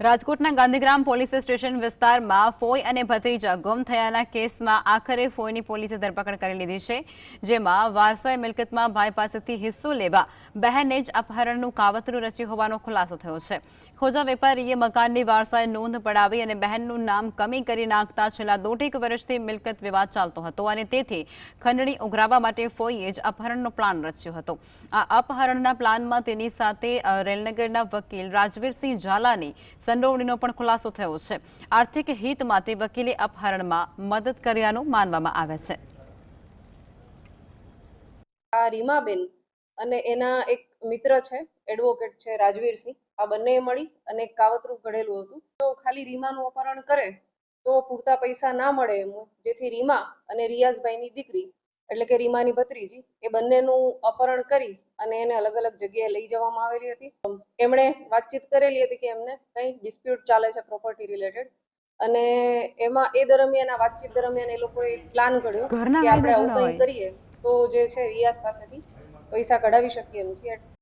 રાજકોટના Gandhigram police station વિસ્તારમાં ફોઈ અને ભત્રીજા ગુમ થયાના કેસમાં આખરે ફોઈની પોલીસે ધરપકડ કરી લીધી છે, જેમાં વારસાઈ મિલકતમાં ભાઈ પાસેથી હિસ્સો લેવા બહેને જ અપહરણનું કાવતરું રચ્યું હોવાનો ખુલાસો થયો છે. ખોજા વેપારીએ મકાનની વારસાઈ નોંધ પડાવી અને બહેનનું નામ કમી કરી નાખતા છેલ્લા દોઢેક વર્ષથી મિલકત વિવાદ ચાલતો હતો અને તેથી ખંડણી ઉઘરાવવા માટે ફોઈએ જ અપહરણનો પ્લાન રચ્યો હતો. આ અપહરણના પ્લાનમાં તેની સાથે રેલનગરના વકીલ રાજવીરસિંહ ઝાલાની સંડોવણીનો પણ ખુલાસો થયો છે. આર્થિક હિત માટે વકીલે અપહરણમાં મદદ કર્યાનું માનવામાં આવે છે. આ રીમાબેન અને એના એક મિત્ર છે, એડવોકેટ છે, રાજવીરસિંહ, આ બંને મળી અને કાવતરું ઘડેલું હતું. તો ખાલી રીમાનું અપહરણ કરે, તો પૂરતા પૈસા ના મળે, જેથી રીમા અને રિયાઝભાઈની દીકરી એટલે કે રીમાની ભત્રીજી એ બંનેનું અપહરણ કરી અને એને અલગ અલગ જગ્યાએ લઈ જવામાં આવેલી હતી. એમણે વાતચીત કરેલી હતી કે એમને કંઈ ડિસ્પ્યુટ ચાલે છે પ્રોપર્ટી રિલેટેડ અને એમાં એ દરમિયાન આ વાતચીત દરમિયાન એ લોકોએ એક પ્લાન ઘડ્યો કે આપણે આવું કંઈ કરીએ તો જે છે રિયાઝ પાસેથી પૈસા કઢાવી શકીએ એમ છીએ.